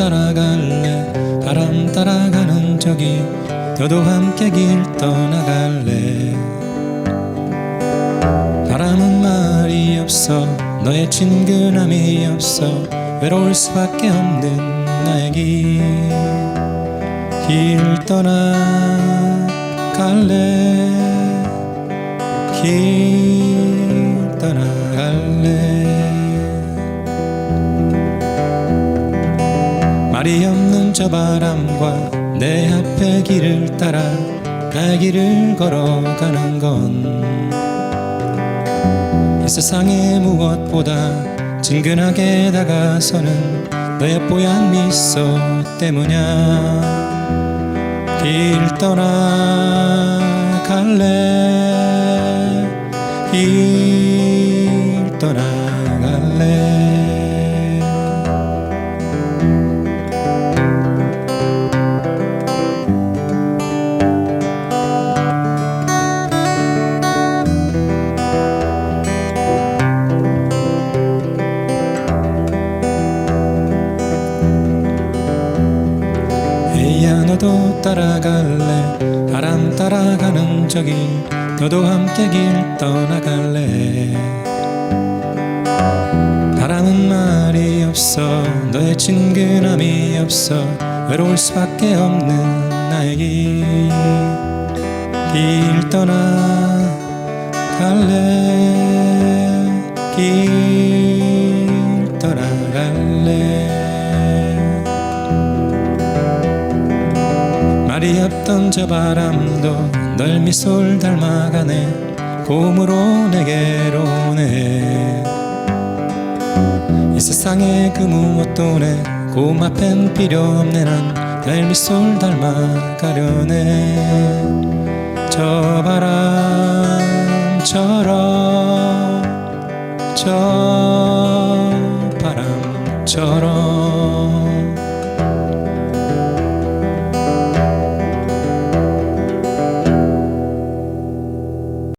따라갈래? 바람 따라가는 저기 너도 함께 길 떠나갈래? 바람은 말이 없어 너의 친근함이 없어 외로울 수밖에 없는 나의 길길 떠나갈래? 길 말이 없는 저 바람과 내 앞에 길을 따라 갈 길을 걸어가는 건 이 세상에 무엇보다 친근하게 다가서는 너의 뽀얀 미소 때문이야. 길 떠나갈래? 길 떠나 너도 따라갈래? 바람 따라가는 저길 너도 함께 길 떠나갈래? 바람은 말이 없어 너의 친근함이 없어 외로울 수밖에 없는 길. 길 떠나갈래? 길 말이 없던 저 바람도 널 미소를 닮아가네. 고음으로 내게로 오네. 이 세상에 그 무엇도 내 고음 앞엔 필요 없네. 난널 미소를 닮아가려네. 저 바람처럼 저 바람처럼